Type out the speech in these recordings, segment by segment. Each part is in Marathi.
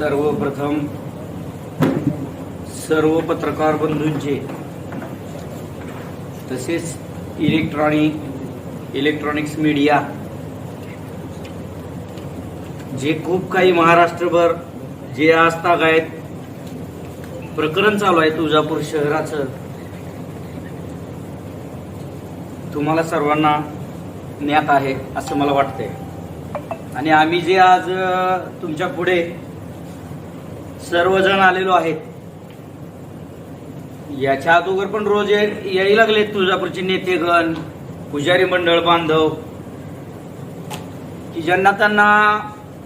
सर्वप्रथम सर्व पत्रकार बंधूंचे तसेच इलेक्ट्रॉनिक इलेक्ट्रॉनिक्स मीडिया जे खूप काही महाराष्ट्रभर जे आजताग आहेत प्रकरण चालू आहे तुळजापूर शहराचं. तुम्हाला सर्वांना ज्ञात आहे असं मला वाटतंय. आणि आम्ही जे आज तुमच्यापुढे सर्वजण आलेलो आहेत. याच्या अगोदर पण रोज यायला लागले तुळजापूरचे नेतेगण पुजारी मंडळ बांधव. की ज्यांना त्यांना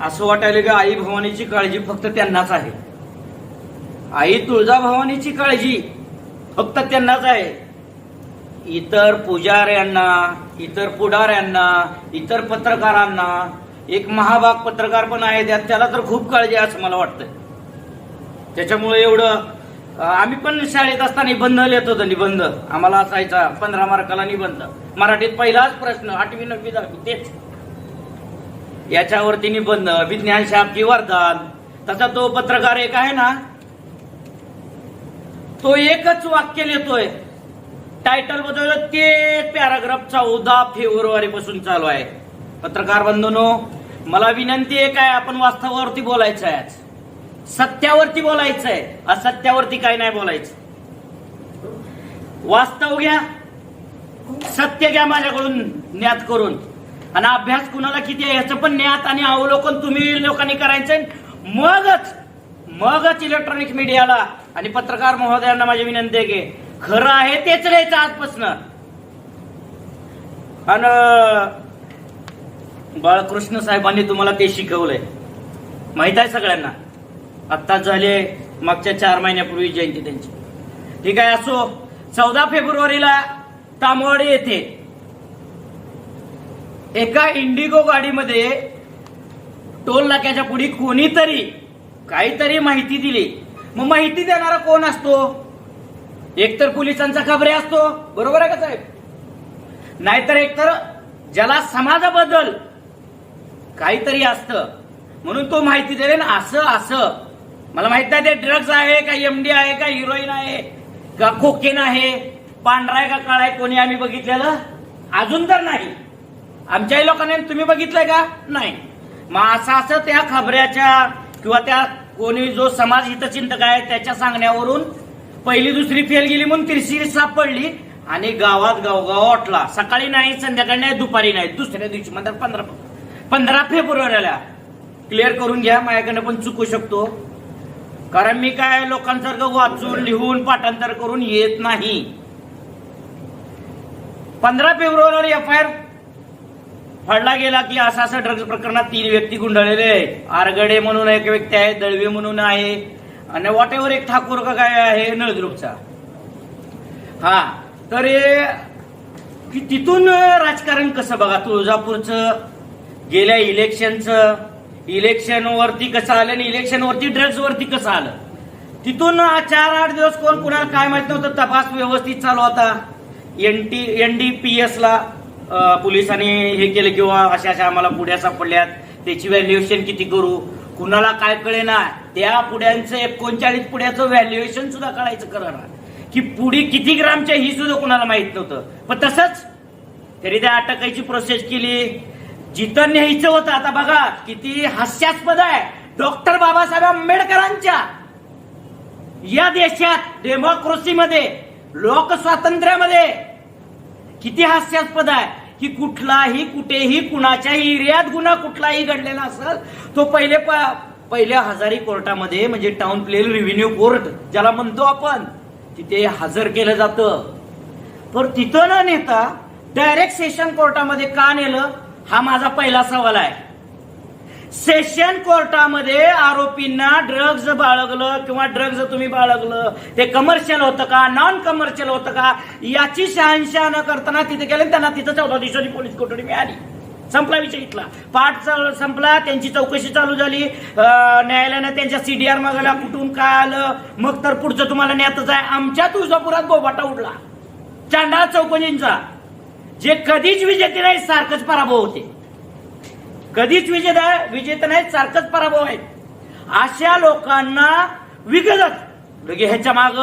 असं वाटायला की आई भवानीची काळजी फक्त त्यांनाच आहे. आई तुळजाभवानीची काळजी फक्त त्यांनाच आहे. इतर पुजाऱ्यांना इतर पुढाऱ्यांना इतर पत्रकारांना एक महाभाग पत्रकार पण आहे त्याला तर खूप काळजी आहे असं मला वाटतं त्याच्यामुळे एवढं आम्ही पण शाळेत असताना निबंध लिहित होतो निबंध. आम्हाला असायचा पंधरा मार्काला निबंध. मराठीत पहिलाच प्रश्न आठवी नववी दहावी तेच. याच्यावरती निबंध विज्ञान शाप वरदान. तसा तो पत्रकार एक आहे ना तो एकच वाक्य लिहितोय. टायटल बदललं ते पॅराग्राफ चौदा फेब्रुवारी पासून चालू आहे. पत्रकार बंधूनो मला विनंती आहे काय आपण वास्तवावरती बोलायचं आहे आज. सत्यावरती बोलायचंय. असत्यावरती काय नाही बोलायचं. वास्तव घ्या. सत्य घ्या माझ्याकडून ज्ञात करून. आणि अभ्यास कुणाला किती आहे याचं पण ज्ञात आणि अवलोकन तुम्ही लोकांनी करायचंय. मगच मगच इलेक्ट्रॉनिक मीडियाला आणि पत्रकार महोदयांना माझी विनंती आहे की खरं आहे तेच लिहायचं आजपासनं. आणि बाळकृष्ण साहेबांनी तुम्हाला ते शिकवलंय. माहीत आहे सगळ्यांना? आत्ताच झाले मागच्या चार महिन्यापूर्वी जयंती त्यांची. ठीक आहे असो चौदा फेब्रुवारीला तामवाडी येथे एका इंडिगो गाडीमध्ये टोल नाक्याच्या पुढे कोणीतरी काहीतरी माहिती दिली. मग माहिती देणारा कोण असतो? एकतर पोलिसांचा खबरे असतो. बरोबर आहे का साहेब? नाहीतर एकतर ज्याला समाजाबद्दल काहीतरी असतं. म्हणून तो माहिती दिले ना असं असं. मला माहीत नाही ते ड्रग्ज आहे का एमडी आहे का हिरोईन आहे का कोकेन आहे पांढरा आहे का काळा आहे कोणी आम्ही बघितलेलं? अजून तर नाही. आमच्याही लोकांनी तुम्ही बघितलंय का? नाही. मग असं असं त्या खबऱ्याच्या किंवा त्या कोणी जो समाज हितचिंतक आहे त्याच्या सांगण्यावरून पहिली दुसरी फेल गेली म्हणून तिसरी सापडली आणि गावात गावगाव वाटला सकाळी नाही संध्याकाळी नाही दुपारी नाही. दुसऱ्या दिवशी म्हणजे पंधरा पंधरा फेब्रुवारीला. क्लिअर करून घ्या माझ्याकडनं पण चुकू शकतो. कारण मी काय लोकांसारखं वाचून लिहून पाठांतर करून येत नाही. पंधरा फेब्रुवारी एफ आय आर फाडला गेला की असं असं ड्रग्ज प्रकरणात तीन व्यक्ती गुंडाळलेले आहेत. आरगडे म्हणून एक व्यक्ती आहे दळवे म्हणून आहे आणि वॉट एव्हर एक ठाकूर का काय आहे नळद्रुपचा हा तर की तिथून राजकारण कसं बघा तुळजापूरचं गेल्या इलेक्शनचं इलेक्शन वरती कसं आलं आणि इलेक्शन वरती वरती कसं आलं? तिथून चार आठ दिवस कोण कुणाला काय माहीत नव्हतं तपास व्यवस्थित चालू होता. एनटी एनडीपीएसला पोलिसांनी हे केलं किंवा अशा अशा आम्हाला पुढ्या सापडल्यात. त्याची व्हॅल्युएशन किती करू? कुणाला काय कळेना? त्या पुढ्यांचं एकोणचाळीस पुढ्याचं व्हॅल्युएशन सुद्धा कळायचं कळणार की पुढी किती ग्रामच्या ही सुद्धा कुणाला माहीत नव्हतं. पण तसंच तरी त्या अटकायची प्रोसेस केली. जिथं न्यायचं होतं. आता बघा किती हास्यास्पद आहे. डॉक्टर बाबासाहेब आंबेडकरांच्या या देशात डेमोक्रेसीमध्ये लोकस्वातंत्र्यामध्ये किती हास्यास्पद आहे. की कुठलाही कुठेही कुणाच्याही एरियात गुन्हा कुठलाही घडलेला असेल तो पहिले प- पहिल्या हजारी कोर्टामध्ये म्हणजे टाउन प्लेल रेव्हेन्यू कोर्ट ज्याला म्हणतो आपण तिथे हजर केलं जातं. पण तिथं न नेता डायरेक्ट सेशन कोर्टामध्ये का नेलं? हा माझा पहिला सवाल आहे. सेशन कोर्टामध्ये आरोपींना ड्रग्ज बाळगलं किंवा ड्रग्ज तुम्ही बाळगलं ते कमर्शियल होतं का नॉन कमर्शियल होतं का याची शहानशहा न करताना तिथे गेले त्यांना तिथं चौदा दिवसाची पोलीस कोठडी मिळाली. संपला विषय इथला. पाठ संपला त्यांची चौकशी चालू झाली. न्यायालयानं त्यांच्या सीडीआर मागायला कुठून काय आलं? मग तर पुढचं तुम्हाला न्यातच आहे. आमच्या तुळजापुरात बोबाटा उडला. चांडा चौकशींचा जे कधीच विजेते नाही सारखंच पराभव होते. कधीच विजेता विजेता नाही सारखंच पराभव आहे अशा लोकांना विकतच ह्याच्या माग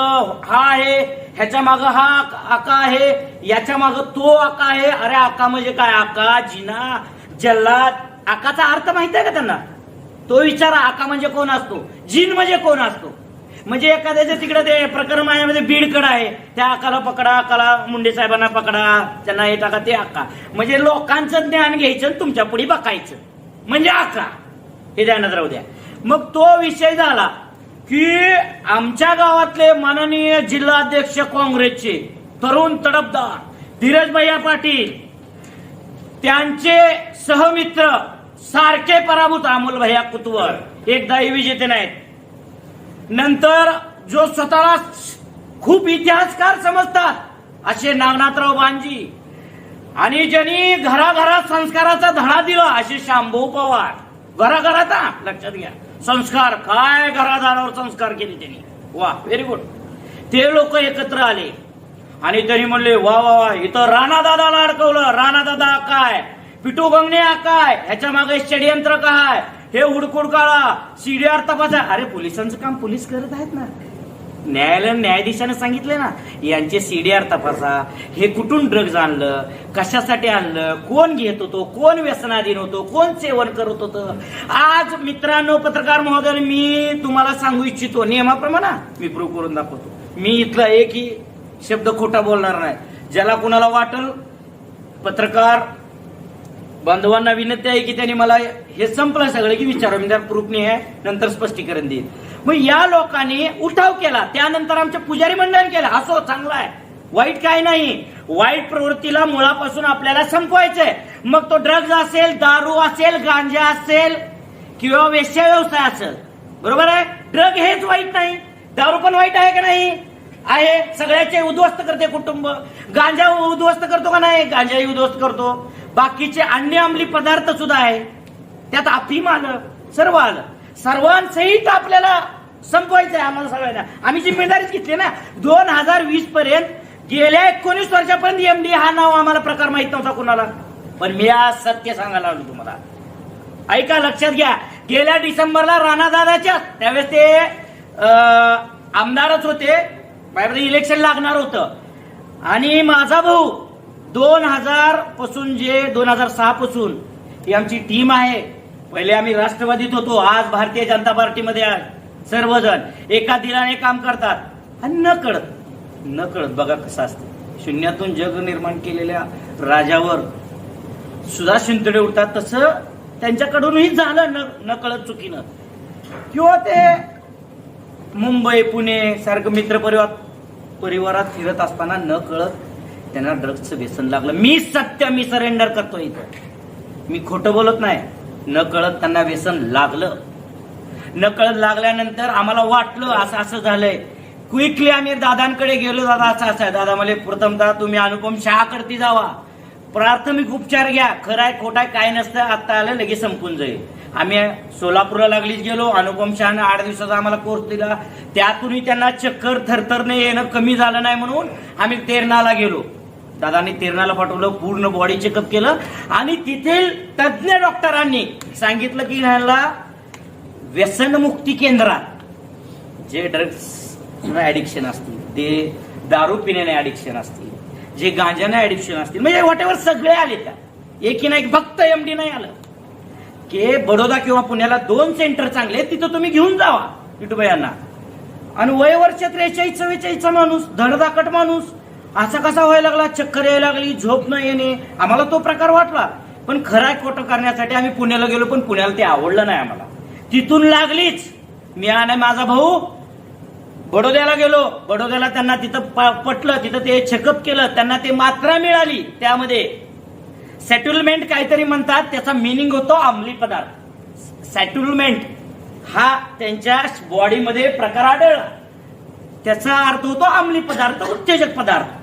हा आहे ह्याच्या माग हा आका आहे याच्या माग तो आका आहे. अरे आका म्हणजे काय? आका जिना जल्लाद. आकाचा अर्थ माहीत आहे का त्यांना? तो विचारा आका म्हणजे कोण असतो? जिन म्हणजे कोण असतो? म्हणजे एखाद्याच्या तिकडे ते प्रकरण माझ्यामध्ये बीडकड आहे. त्या अकाला पकडा अकाला मुंडे साहेबांना पकडा त्यांना हे टाका ते अक्का. म्हणजे लोकांचं ज्ञान घ्यायचं आणि तुमच्यापुढे बघायचं. म्हणजे अक्का हे ध्यानात राहू द्या. मग तो विषय झाला की आमच्या गावातले माननीय जिल्हाध्यक्ष काँग्रेसचे तरुण तडफदार धीरज भैया पाटील त्यांचे सहमित्र सारखे पराभूत अमोल भैया कुतवर. एकदाही विजेते नाहीत. नंतर जो स्वतःला खूप इतिहासकार समजतात असे नागनाथराव बांजी. आणि ज्यांनी घराघरात संस्काराचा धडा दिला असे शांभू पवार. घराघरात लक्षात घ्या. संस्कार काय घरादारावर संस्कार केले त्यांनी? वा व्हेरी गुड ते लोक एकत्र आले. आणि त्यांनी म्हणले वा वा वा इथं राणा दादाला अडकवलं. राणा दादा काय? पिटू गंगणे काय? ह्याच्या मागे षडयंत्र काय? हे उडकुड काळा. सीडीआर तपासा. अरे पोलिसांचं काम पोलीस करत आहेत ना. न्यायालय न्यायाधीशाने सांगितले ना यांचे सीडीआर तपासा. हे कुठून ड्रग्ज आणलं? कशासाठी आणलं? कोण घेत होतो? कोण व्यसनाधीन होतो? कोण सेवन करत होतं? आज मित्रांनो पत्रकार महोदय मी तुम्हाला सांगू इच्छितो नियमाप्रमाणे. मी प्रूव्ह करून दाखवतो. मी इथला एकही शब्द खोटा बोलणार नाही. ज्याला कुणाला वाटल पत्रकार बांधवांना विनंती आहे की त्यांनी मला हे संपलं सगळं की विचारा. मी त्या प्रूफ हे नंतर स्पष्टीकरण देईल मग या लोकांनी उठाव केला. त्यानंतर आमच्या पुजारी मंडळाने केला. असो चांगला आहे. वाईट काय नाही. वाईट प्रवृत्तीला मुळापासून आपल्याला संपवायचंय. मग तो ड्रग्ज असेल दारू असेल गांजा असेल किंवा वेश्या व्यवसाय असेल. बरोबर आहे? ड्रग हेच वाईट नाही. दारू पण वाईट आहे का नाही? आहे. सगळ्याचे उद्ध्वस्त करते कुटुंब. गांजा उद्ध्वस्त करतो का नाही? गांजाही उद्ध्वस्त करतो. बाकीचे अन्य अंमली पदार्थ सुद्धा आहे. त्यात अफीम आलं सर्व आलं. सर्वांसहित आपल्याला संपवायचं आहे आम्हाला सगळ्यांना आम्ही जिम्मेदारीच घेतली ना. दोन हजार वीस पर्यंत गेल्या एकोणीस वर्षापर्यंत एमडी हा नाव आम्हाला प्रकार माहीत नव्हता कुणाला. पण मी आज सत्य सांगायला आलो तुम्हाला. ऐका लक्षात घ्या. गेल्या डिसेंबरला राणादादाच्या त्यावेळेस ते आमदारच होते. इलेक्शन लागणार होतं. आणि माझा भाऊ दोन हजारपासून जे दोन हजार सहा पासून ही आमची टीम आहे. पहिले आम्ही राष्ट्रवादीत होतो. आज भारतीय जनता पार्टीमध्ये आहे. सर्वजण एका दिलाने काम करतात. आणि न कळत न कळत बघा कसं असतं. शून्यातून जग निर्माण केलेल्या राजावर सुद्धा शिंतडे उठतात तसं त्यांच्याकडूनही झालं न कळत चुकीनं. किंवा ते मुंबई पुणे सारखं मित्र परिवार परिवारात फिरत असताना न कळत त्यांना ड्रग्सचं व्यसन लागलं. मी सत्य मी सरेंडर करतो इथं. मी खोटं बोलत नाही. न कळत त्यांना व्यसन लागलं. न कळत लागल्यानंतर आम्हाला वाटलं असं असं झालंय. क्विकली आम्ही दादांकडे गेलो दादा असं असं आहे. दादा मला प्रथमतः तुम्ही अनुपम शहाकडती जावा. प्राथमिक उपचार घ्या. खरं आहे खोटाय काय नसतं. आता आलं लगेच संपून जाईल. आम्ही सोलापूरला लागलीच गेलो. अनुपम शहानं आठ दिवसाचा आम्हाला कोर्स दिला. त्यातूनही त्यांना चक्कर थरथरने येणं कमी झालं नाही म्हणून आम्ही तेरणाला गेलो. दादांनी तेरणाला पाठवलं पूर्ण बॉडी चेकअप केलं. आणि तिथे तज्ज्ञ डॉक्टरांनी सांगितलं की ह्याला व्यसनमुक्ती केंद्रात जे ड्रग्स ऍडिक्शन असतील ते दारू पिण्याने ऍडिक्शन असतील जे गांजाने ऍडिक्शन असतील म्हणजे व्हॉट सगळे आले त्या. एकी नाही फक्त एमडी नाही आलं. की बडोदा किंवा पुण्याला दोन सेंटर चांगले तिथं तुम्ही घेऊन जावा विठुबायांना आणि वयवर्ष त्रेचाळीस चव्वेचाळीसचा माणूस धडधाकट माणूस असा कसा व्हायला लागला? चक्कर यायला लागली झोप न येणे. आम्हाला तो प्रकार वाटला. पण खराय खोटं करण्यासाठी आम्ही पुण्याला गेलो पण पुण्याला ते आवडलं नाही आम्हाला. तिथून लागलीच. मी आणि माझा भाऊ बडोद्याला गेलो. बडोद्याला त्यांना तिथं प- पटलं. तिथं ते चेकअप केलं. त्यांना ते मात्रा मिळाली. त्यामध्ये सेटलमेंट काहीतरी म्हणतात. त्याचा मिनिंग होतो अंमली पदार्थ. सेटलमेंट हा त्यांच्या बॉडीमध्ये प्रकार आढळला. त्याचा अर्थ होतो अंमली पदार्थ उत्तेजक पदार्थ.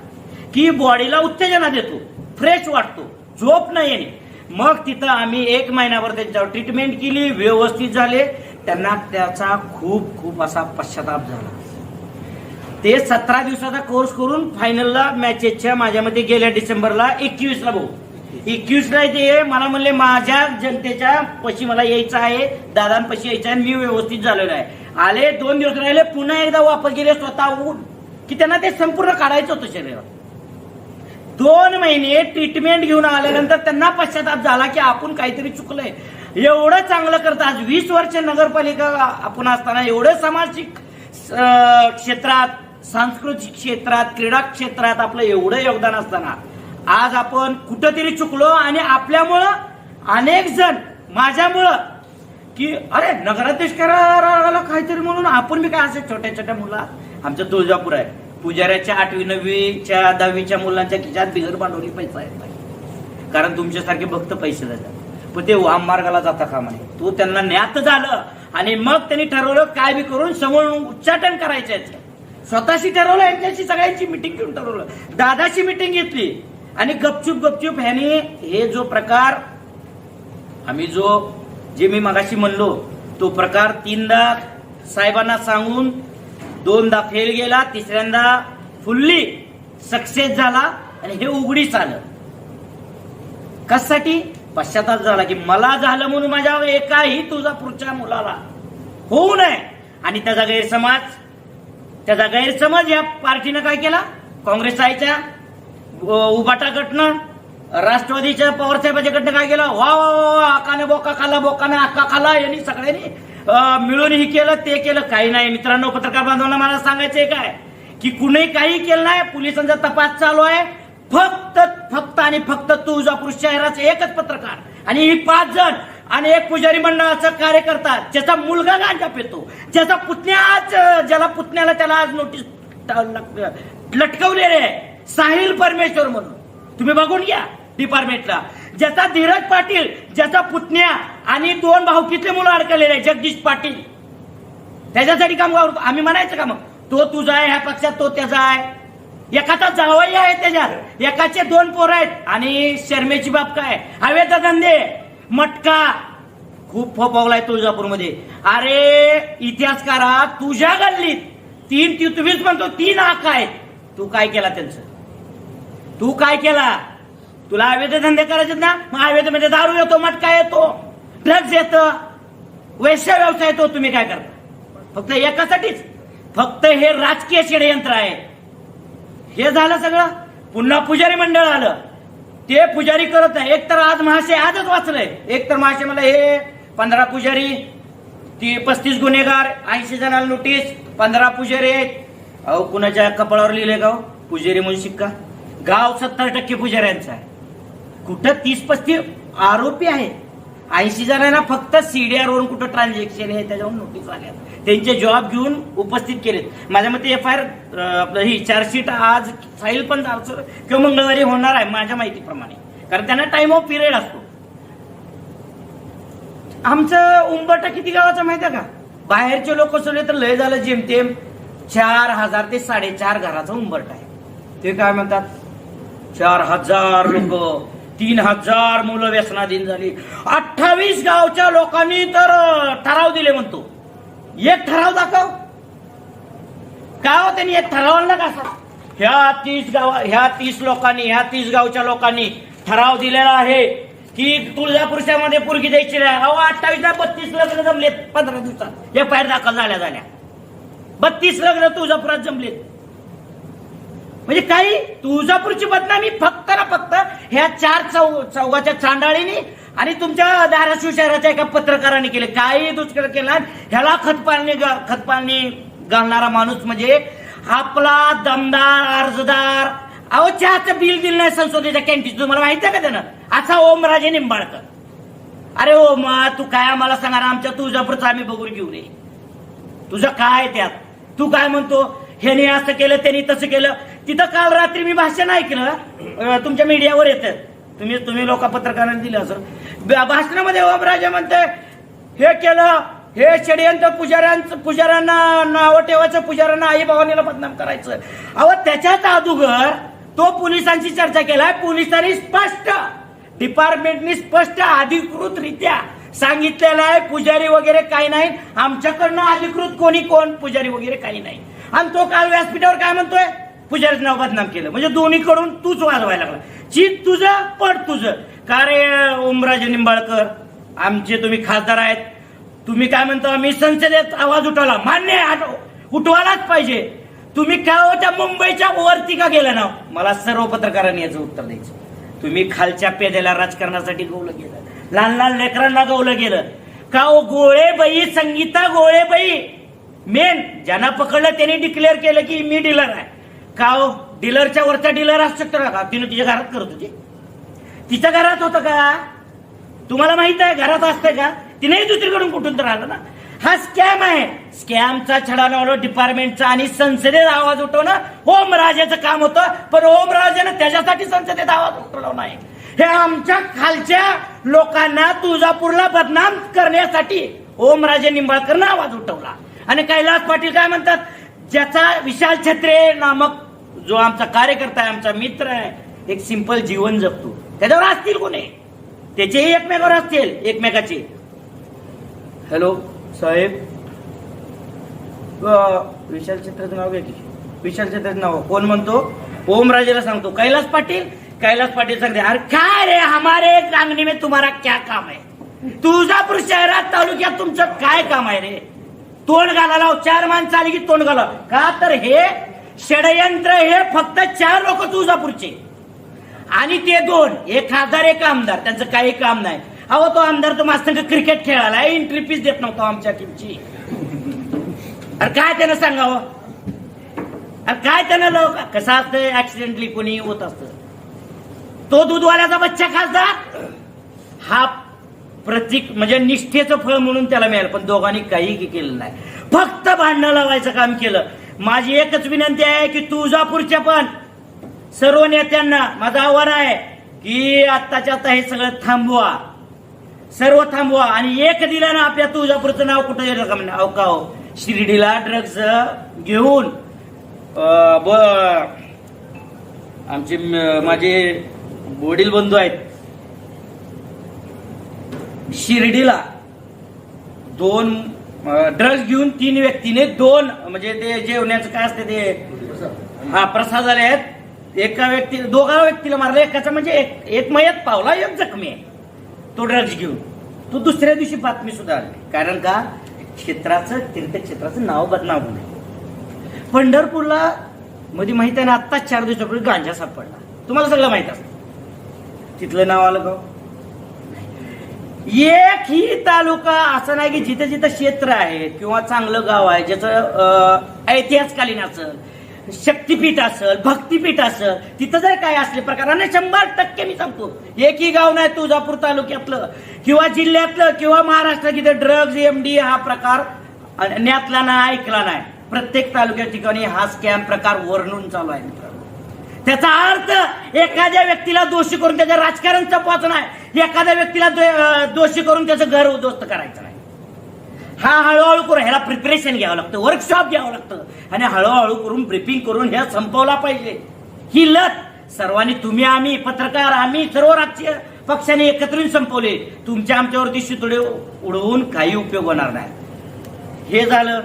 की बॉडीला उत्तेजना देतो फ्रेश वाटतो झोप नाही येणे. मग तिथं आम्ही एक महिन्यावर त्यांच्यावर ट्रीटमेंट केली व्यवस्थित झाले. त्यांना त्याचा खूप खूप असा पश्चाताप झाला. ते सतरा दिवसाचा कोर्स करून फायनलला मॅचेसच्या माझ्यामध्ये गेल्या डिसेंबरला एकवीसला भाऊ. एकवीसला ते मला म्हणले माझ्या जनतेच्या पशी मला यायचं आहे दादांपशी यायचं आहे आणि मी व्यवस्थित झालेलो आहे. आले दोन दिवस राहिले पुन्हा एकदा वापस गेले स्वतःहून. की त्यांना ते संपूर्ण काढायचं होतं शरीरात. दोन महिने ट्रीटमेंट घेऊन आल्यानंतर त्यांना पश्चाताप झाला की आपण काहीतरी चुकलंय. एवढं चांगलं करतं. आज वीस वर्ष नगरपालिका आपण असताना एवढं सामाजिक क्षेत्रात सांस्कृतिक क्षेत्रात क्रीडा क्षेत्रात आपलं एवढं योगदान असताना. आज आपण कुठंतरी चुकलो आणि आपल्यामुळं अनेक जण माझ्यामुळं की अरे नगराध्यक्ष करायला काहीतरी म्हणून आपण बी काय असे छोट्या छोट्या मुलं आमचं तुळजापूर आहे. पुजाऱ्याच्या आठवी नववीच्या दहावीच्या मुलांच्या खिशात बिगर भांडवली पैसा येत नाही. कारण तुमच्यासारखे भक्त पैसे देतात. पण ते वाम मार्गाला जाता कामा नये. तो त्यांना ज्ञात झालं आणि मग त्यांनी ठरवलं काय बी करून समोर उच्चाटन करायचं स्वतःशी ठरवलं यांच्याशी सगळ्यांची मिटिंग घेऊन ठरवलं. दादाची मिटिंग घेतली आणि गपचूप गपचूप ह्याने हे जो प्रकार आम्ही जो जे मी मगाशी म्हणलो तो प्रकार तीनदा साहेबांना सांगून दोनदा फेल गेला तिसऱ्यांदा फुल्ली सक्सेस झाला आणि हे उघडीच आलं. कशासाठी? पश्चाताप झाला की मला झालं म्हणून माझ्या एकाही तुझा पुढच्या मुलाला होऊ नये. आणि त्याचा गैरसमाज त्याचा गैरसमज या पार्टीनं काय केला? काँग्रेस आयच्या उबाटा गटनं राष्ट्रवादीच्या पवारसाहेबाच्या गटनं काय केलं? वा वा वा वा आकाने बोका खाला बोकाने आका खाला यांनी सगळ्यांनी मिळून ही केलं ते केलं काही नाही. मित्रांनो पत्रकार बांधवांना मला सांगायचंय काय? की कुणी काही केलं नाही पोलिसांचा तपास चालू आहे. फक्त फक्त आणि फक्त तुळजापूर शहराचे एकच पत्रकार आणि ही पाच जण आणि एक पुजारी मंडळाचा कार्यकर्ता ज्याचा मुलगा गांजा पितो ज्याचा पुतण्या आज ज्याला पुतण्याला त्याला आज नोटीस लटकवलेले आहे. साहिल परमेश्वर म्हणून. तुम्ही बघून घ्या डिपार्टमेंटला ज्याचा धीरज पाटील ज्याचा पुतण्या आणि दोन भाऊकीतले मुलं अडकलेले आहे जगदीश पाटील. त्याच्यासाठी काम करू आम्ही म्हणायचं का मग? तो तुझा आहे ह्या पक्षात तो त्याचा आहे. एकाचा जावई आहे त्याच्यात. एकाचे दोन पोरं आहेत. आणि शर्मेची बाप काय? हवेचा धंदे. मटका. खूप फोपावलाय तुळजापूरमध्ये. अरे इतिहासकारा तुझ्या गल्लीत तीन ती तुम्हीच म्हणतो तीन आक आहेत. तू काय केला त्यांचं? तू काय केला? तुला अवैध धंदे करायचे ना मग अवैध म्हणजे दारू येतो मटका येतो ड्रग्ज येतं. वैश्य व्यवसाय येतो तुम्ही काय करता? फक्त एकासाठीच. फक्त हे राजकीय षडयंत्र आहे. हे झालं सगळं. पुन्हा पुजारी मंडळ आलं. ते पुजारी करत आहे एक तर आज महाशय आजच वाचलंय. एक तर महाशय मला हे पंधरा पुजारी ती पस्तीस गुन्हेगार ऐंशी जणांना नोटीस पंधरा पुजारी आहेत. अहो कुणाच्या कपाळावर लिहिले गाव? पुजारी म्हणून शिक्का. गाव सत्तर टक्के पुजाऱ्यांचा आहे. कुठं तीस पस्तीस आरोपी आहे. ऐंशी जणांना फक्त सीडीआर वरून कुठं ट्रान्झॅक्शन आहे त्याच्यावर नोटीस आल्या त्यांचे जॉब घेऊन उपस्थित केलेत. माझ्या मते एफ आय आर आपलं ही चार्जशीट आज फाईल पण किंवा मंगळवारी होणार आहे माझ्या माहितीप्रमाणे. कारण त्यांना टाइम ऑफ पिरियड असतो. आमचं उंबरटा किती गावाचं माहिती आहे का? बाहेरचे लोक सोडले तर लय झालं जेमतेम चार हजार ते साडेचार घराचा उंबरटा आहे. ते काय म्हणतात? चार हजार लोक. तीन हजार मुलं व्यसनाधीन झाली. अठ्ठावीस गावच्या लोकांनी तर ठराव दिले म्हणतो. एक ठराव दाखव. का हो त्यांनी एक ठराव आणला का ह्या तीस गाव ह्या तीस लोकांनी ह्या तीस गावच्या लोकांनी ठराव दिलेला आहे की तुळजापूरच्यामध्ये पोरगी द्यायची नाही. अहो अठ्ठावीस बत्तीस लग्न जमलेत पंधरा दिवसात. हे पायर दाखल झाल्या झाल्या. बत्तीस लग्न तुळजापुरात जमलेत. म्हणजे काही तुळजापूरची बदनामी फक्त ना फक्त ह्या चार चौ चौघाच्या चांडाळीने आणि तुमच्या धाराशिव शहराच्या एका पत्रकाराने केले. काही दुष्कर केला ह्याला खतपाणी खतपाणी घालणारा माणूस म्हणजे आपला दमदार अर्जदार. अहो चहाचं बिल दिलं नाही संसदेच्या कॅन्टीन तुम्हाला माहिती आहे का त्यानं? असा ओमराजे निंबाळकर. अरे ओ मा तू काय आम्हाला सांगणार? आमच्या तुळजापूरचा आम्ही बघून घेऊ रे तुझं काय त्यात? तू काय म्हणतो? ह्याने असं केलं त्यांनी तसं केलं. तिथं काल रात्री मी भाषण ऐकलं तुमच्या मीडियावर येतं. तुम्ही तुम्ही लोक पत्रकारांनी दिलं असं. भाषणामध्ये ओमराजे म्हणते हे केलं हे षडयंत्र पुजाऱ्यांचं पुजाऱ्यांना नावं ठेवायचं पुजाऱ्यांना आई भावानीला बदनाम करायचं. अहो त्याच्यात अदुगर तो पोलिसांची चर्चा केलाय पोलिसांनी स्पष्ट डिपार्टमेंटनी स्पष्ट अधिकृतरित्या सांगितलेलं आहे पुजारी वगैरे काही नाही. आमच्याकडनं अधिकृत कोणी कोण पुजारी वगैरे काही नाही. आणि तो काल व्यासपीठावर काय म्हणतोय? पुजारीचं नाव बदनाम केलं. म्हणजे दोन्हीकडून तूच वाजवायला लागला. चित तुझं पड तुझं. का रे ओमराजे निंबाळकर? आमचे तुम्ही खासदार आहेत. तुम्ही काय म्हणता मी संसदेत आवाज उठवला. मान्य उठवायलाच पाहिजे. तुम्ही काय हो त्या मुंबईच्या वरती का गेला ना मला सर्व पत्रकारांनी याचं उत्तर द्यायचं. तुम्ही खालच्या पेद्याला राजकारणासाठी गोवलं गेलं. लहान लहान लेकरांना गवलं गेलं. का हो गोळेबाई संगीता गोळेबाई मेन ज्यांना पकडलं त्यांनी डिक्लेअर केलं की मी डीलर आहे. का हो? डीलरच्या वरचा डीलर असू शकतो का? तिने तिच्या घरात करत होती. तिच्या घरात होतं का? तुम्हाला माहीत आहे घरात असतंय का? तिनेही दुसरीकडून कुठून तर आलं ना? हा स्कॅम आहे. स्कॅमचा छडा लावलो डिपार्टमेंटचा आणि संसदेत आवाज उठवणं ओमराजेचं काम होतं पण ओमराजेनं त्याच्यासाठी संसदेत आवाज उठवला नाही. हे आमच्या खालच्या लोकांना तुळजापूरला बदनाम करण्यासाठी ओमराजे निंबाळकरनं आवाज उठवला. आणि कैलास पाटील काय म्हणतात? ज्याचा विशाल छत्रे नामक जो आमचा कार्यकर्ता आहे आमचा मित्र आहे एक सिंपल जीवन जगतो. त्याच्यावर असतील कोणी? त्याचेही एकमेकावर असतील एकमेकाचे. हॅलो साहेब. विशाल छत्राचं नाव घ्या की विशाल छत्राचं नाव. कोण म्हणतो? ओमराजेला सांगतो. कैलास पाटील? कैलास पाटील सांगते अरे काय रे हमारे सांगणी में तुम्हारा क्या काम आहे? तुळजापूर शहरात तालुक्यात तुमचं काय काम आहे रे? तोंड घालायला चार माणसं आली की तोंड घाला का तर हे षडयंत्र हे फक्त चार लोक तुळजापूरचे. आणि ते दोन एक खासदार एक आमदार. त्यांचं काही काम नाही. अहो तो आमदार तो मास्तर क्रिकेट खेळायला एंट्री फीस देत नव्हता आमच्या टीमची अरे काय त्यानं सांगावं? अरे काय त्यानं लोक कसं असतं ऍक्सिडेंटली कोणी होत असतं. तो दूधवाल्याचा बच्चा खासदार? हा प्रतीक म्हणजे निष्ठेचं फळ म्हणून त्याला मिळालं पण दोघांनी काही केलं नाही. फक्त भांडणं लावायचं काम केलं. माझी एकच विनंती आहे की तुळजापूरच्या पण सर्व नेत्यांना माझं आव्हान आहे की आत्ताच्या आता हे सगळं थांबवा. सर्व थांबवा आणि एक दिला ना आपल्या तुळजापूरचं नाव कुठं येतं का म्हणजे अवकाव हो? शिर्डीला ड्रग्ज घेऊन ब- आमचे माझे वडील बंधू आहेत. शिर्डीला दोन ड्रग्ज घेऊन तीन व्यक्तीने दोन म्हणजे ते जेवण्याचं काय असते ते? हा प्रसाद झाले आहेत. एका व्यक्ती दोघा व्यक्तीला मारलं एकाचा म्हणजे एक एक मयत पावला एक जखमी आहे. तो ड्रग्ज घेऊन. तो दुसऱ्या दिवशी बातमी सुद्धा आली. कारण का? क्षेत्राचं तीर्थक्षेत्राचं नाव बदनाम नाही पंढरपूरला मध्ये माहिती आहे ना आत्ताच चार दिवसापूर्वी गांजा सापडला. तुम्हाला सगळं माहीत असतं. तिथलं नाव आलं का हो? एक ही तालुका असं नाही की जिथे जिथे क्षेत्र आहे किंवा चांगलं गाव आहे ज्याचं ऐतिहासकालीन असेल शक्तीपीठ असेल भक्तीपीठ असेल तिथं जर काय असले प्रकार आणि शंभर टक्के मी सांगतो एकही गाव नाही तुळजापूर तालुक्यातलं किंवा जिल्ह्यातलं किंवा महाराष्ट्रात जिथे ड्रग्ज एमडी हा प्रकार ज्ञातला नाही ऐकला नाही. प्रत्येक तालुक्या ठिकाणी हा स्कॅम प्रकार वर्णून चालू आहे मित्र त्याचा अर्थ एखाद्या व्यक्तीला दोषी करून त्याचं राजकारण चपवायचं नाही. एखाद्या व्यक्तीला दो- दोषी करून त्याचं घर उद्ध्वस्त करायचं नाही. हा हळूहळू करून ह्याला प्रिपरेशन घ्यावं लागतं वर्कशॉप घ्यावं लागतं. आणि हळूहळू करून ब्रिफिंग करून हे संपवला पाहिजे. ही लत सर्वांनी तुम्ही आम्ही पत्रकार आम्ही सर्व राजकीय पक्षाने एकत्र येऊन संपवले. तुमच्या आमच्यावरती शितुडे उडवून काही उपयोग होणार नाही. हे झालं.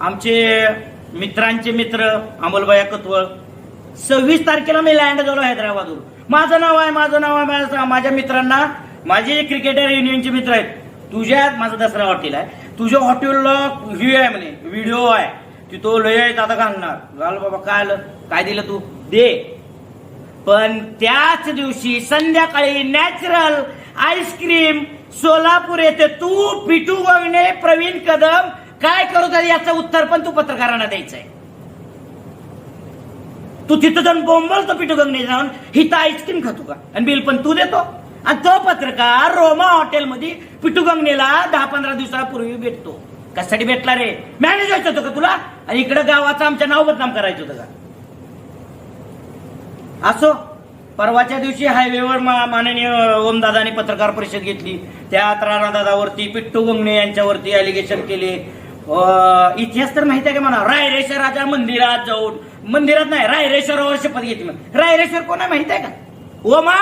आमचे मित्रांचे मित्र अमोलबाया कत्वळ सव्वीस तारखेला मी लँड झालो हैदराबादहून. माझं नाव आहे माझं नाव आहे माझ्या मित्रांना. माझे क्रिकेटर युनियनचे मित्र आहेत तुझ्या माझं दसरा हॉटेल आहे. तुझ्या हॉटेलला हे आहे म्हणे व्हिडिओ आहे. तिथं लय आहे आता घालणार. घाल बाबा काय आलं काय दिलं तू? दे. पण त्याच दिवशी संध्याकाळी नॅचरल आईस्क्रीम सोलापूर येथे तू पिटू गोविने प्रवीण कदम काय करू तर याचं उत्तर पण तू पत्रकारांना द्यायचंय. तू तिथं जाऊन बोंबलतो पिठू गंगने जाऊन. हिथं आईस्क्रीम खातो का? आणि बिल पण तू देतो. आणि तो पत्रकार रोमा हॉटेलमध्ये पिठू गंगनेला दहा पंधरा दिवसापूर्वी भेटतो. कशासाठी भेटला रे? मॅनेज व्हायचं होतं का तुला? आणि इकडं गावाचं आमच्या नाव बदनाम करायचं होतं का? असो. परवाच्या दिवशी हायवेवर माननीय ओमदादाने पत्रकार परिषद घेतली. त्या राणादादावरती पिट्टू गंगणे यांच्यावरती अलिगेशन केले. इतिहास तर माहिती आहे का म्हणा राजा मंदिरात जाऊन मंदिरात नाही रायरेश्वरावर शपथ घेतली म्हणे. रायरेश्वर कोण आहे माहीत आहे का? ओमा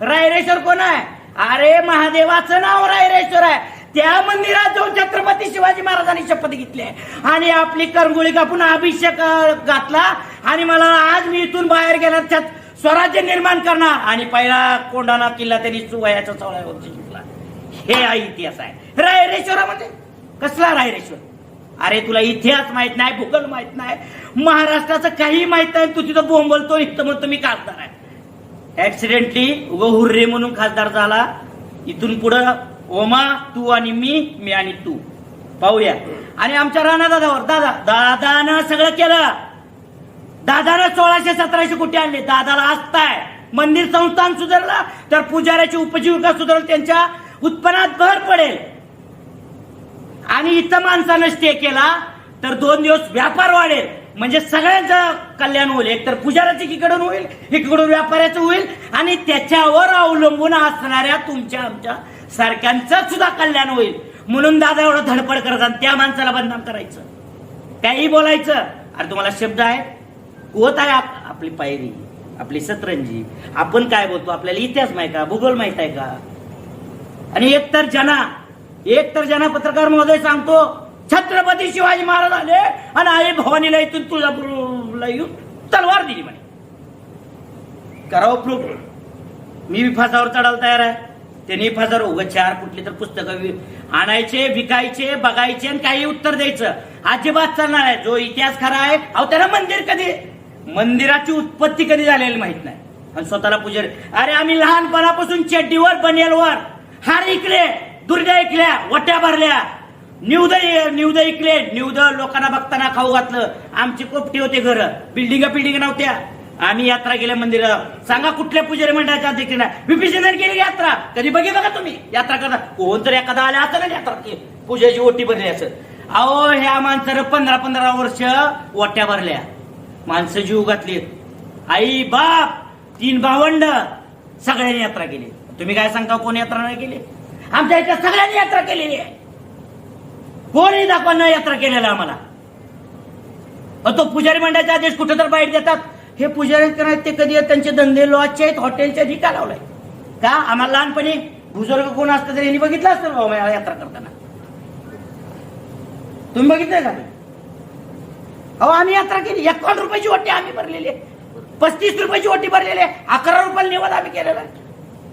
रायरेश्वर कोण आहे? अरे महादेवाचं नाव रायरेश्वर आहे. त्या मंदिरात जाऊन छत्रपती शिवाजी महाराजांनी शपथ घेतली आहे. आणि आपली करंगुळी कापून अभिषेक घातला. आणि मला आज मी इथून बाहेर गेला त्यात स्वराज्य निर्माण करणार. आणि पहिला कोंडाणा किल्ला त्यांनी वयाच्या चौळ्यावरती जिंकला हे इतिहास आहे. रायरेश्वरामध्ये? कसला रायरेश्वर? अरे तुला इतिहास माहीत नाही भूगोल माहीत नाही महाराष्ट्राचं काही माहीत नाही तू तिथं बोंबलतो इथं म्हणतो मी खासदार आहे. ऍक्सिडेंटली उग हुर्रे म्हणून खासदार झाला. इथून पुढं ओमा तू आणि मी मी आणि तू. पाहूया. आणि आमच्या राणा दादावर दादा दादानं सगळं केलं. दादानं सोळाशे सतराशे कोटी आणले. दादाला असताय मंदिर संस्थान सुधारला तर पुजाऱ्याची उपजीविका सुधारल त्यांच्या उत्पन्नात भर पडेल. आणि इथं माणसानं स्टे केला तर दोन दिवस व्यापार वाढेल. म्हणजे सगळ्यांचं कल्याण होईल. एकतर पुजाराचं इकडून होईल इकडून व्यापाऱ्याचं होईल आणि त्याच्यावर अवलंबून असणाऱ्या तुमच्या आमच्या सारख्यांचं सुद्धा कल्याण होईल. म्हणून दादा एवढं धडपड करत आणि त्या माणसाला बदनाम करायचं. काही बोलायचं. अरे तुम्हाला शब्द आहे? होत आहे आप- आपली पायरी आपली सतरंजी आपण काय बोलतो? आपल्याला इतिहास माहीत का? भूगोल माहीत आहे का? आणि एकतर जना एकतर ज्यांना पत्रकार महोदय सांगतो छत्रपती शिवाजी महाराज आले आणि आई भवानीला इथून तुळजापूरला येऊन तलवार दिली म्हणे. करावं प्रूफ मी फासावर चढायला तयार आहे. त्यांनी फासावर उगत चार कुठली तर पुस्तकं आणायचे विकायचे बघायचे आणि काही उत्तर द्यायचं. अजिबात चालणार आहे जो इतिहास खरा आहे अहो त्याला मंदिर कधी? मंदिराची उत्पत्ती कधी झालेली माहीत नाही. आणि स्वतःला पुजारी अरे आम्ही लहानपणापासून चड्डीवर बनेलवर हार इकडे दुर्गा ऐकल्या वट्या भरल्या. निवद निवद ऐकले. निवद लोकांना बघताना खाऊ घातलं. आमची कोपटी होते घर. बिल्डिंग बिल्डिंग नव्हत्या. आम्ही यात्रा गेल्या मंदिरात सांगा कुठल्या पुजारी मंडळाच्या अध्यक्षांना. विभीषणाने केली यात्रा? कधी बघितलं का तुम्ही? यात्रा करता कोण तर एखादा आल्या असं ना यात्रा पूजाची पूजेची ओटी भरली असं अहो ह्या माणसानं पंधरा पंधरा वर्ष ओट्या भरल्या. माणसं जीव घातली आई बाप तीन भावंड. सगळ्यांनी यात्रा केली. तुम्ही काय सांगता कोण यात्रा नाही केली? आमच्या इथं सगळ्यांनी यात्रा केलेली आहे. कोणी दाखवा यात्रा केलेला आम्हाला. तो पुजारी मंडळाचे आदेश कुठं तर बाहेर देतात. हे पुजारी करायचे ते कधी त्यांचे धंदे लॉजचे आहेत हॉटेलच्या आधी का लावलाय? का? आम्हाला लहानपणी बुजुर्ग कोण असतं तर यांनी बघितलं असतं बाबा मला यात्रा करताना. तुम्ही बघितलंय का? अहो आम्ही यात्रा केली. एकावन्न रुपयाची ओटी आम्ही भरलेली आहे. पस्तीस रुपयाची ओटी भरलेली आहे. अकरा रुपयाला निवड आम्ही केलेला आहे.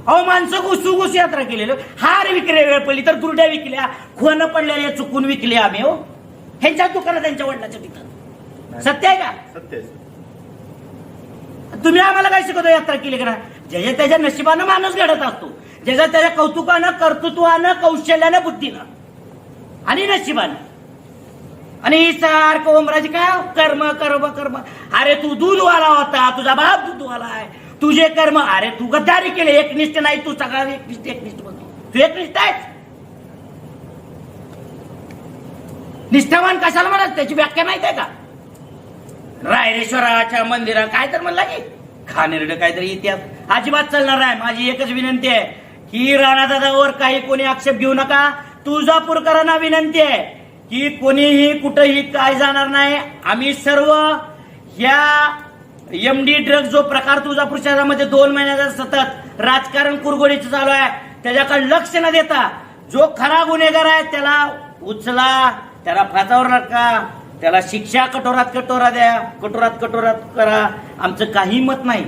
अहो माणसं घुसू घुसू यात्रा केलेलं. हार विकले वेळ पडली तर दुर्ड्या विकल्या खोनं पडलेल्या चुकून विकले आम्ही हो. ह्यांच्या दुकानात त्यांच्या वडिलाच्या तिथं. सत्य आहे का? सत्य. तुम्ही आम्हाला काय शिकवतो यात्रा केली करा ज्याच्या त्याच्या नशिबानं माणूस घडत असतो. ज्याच्या त्याच्या कौतुकानं कर्तृत्वानं कौशल्यानं बुद्धीनं. आणि नशिबानं. आणि सारखं ओमराजी काय कर्म कर्म कर्म. अरे तू दूधवाला होता तुझा बाप दूधवाला आहे. तुझे कर्म अरे तू गद्दारी केले एकनिष्ठ नाही तू सगळा एकनिष्ठ एकनिष्ठ बनतो तू एकनिष्ठ आहेस. निष्ठावान कशाला म्हणत त्याची व्याख्या माहीत आहे का? रायरेश्वराच्या मंदिरात काय तर म्हणला की खानेरड काहीतरी इतिहास. अजिबात चालणार आहे माझी एकच विनंती आहे की राणादादावर काही कोणी आक्षेप घेऊ नका. तुळजापूरकरांना विनंती आहे की कोणीही कुठंही काय जाणार नाही. आम्ही सर्व या एम डी ड्रग जो प्रकार तुळजापूर शहरामध्ये दोन महिन्याचा सतत राजकारण कुरगोडीचं चालू आहे त्याच्याकडे लक्ष न देता जो खरा गुन्हेगार आहे त्याला उचला त्याला फासावर नका त्याला शिक्षा कठोरात कठोरा द्या कठोरात कठोरात करा. आमचं काही मत नाही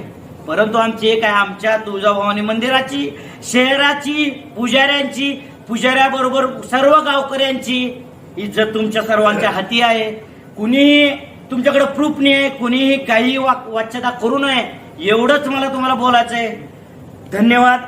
परंतु आमची एक आहे आमच्या तुळजाभवानी मंदिराची शहराची पुजाऱ्यांची पुजाऱ्याबरोबर सर्व गावकऱ्यांची इज्जत तुमच्या सर्वांच्या हाती आहे. कुणी तुमच्याकडे प्रूफ नाही आहे कोणीही काही वाक वाच्यता करू नये एवढंच मला तुम्हाला बोलायचं आहे धन्यवाद.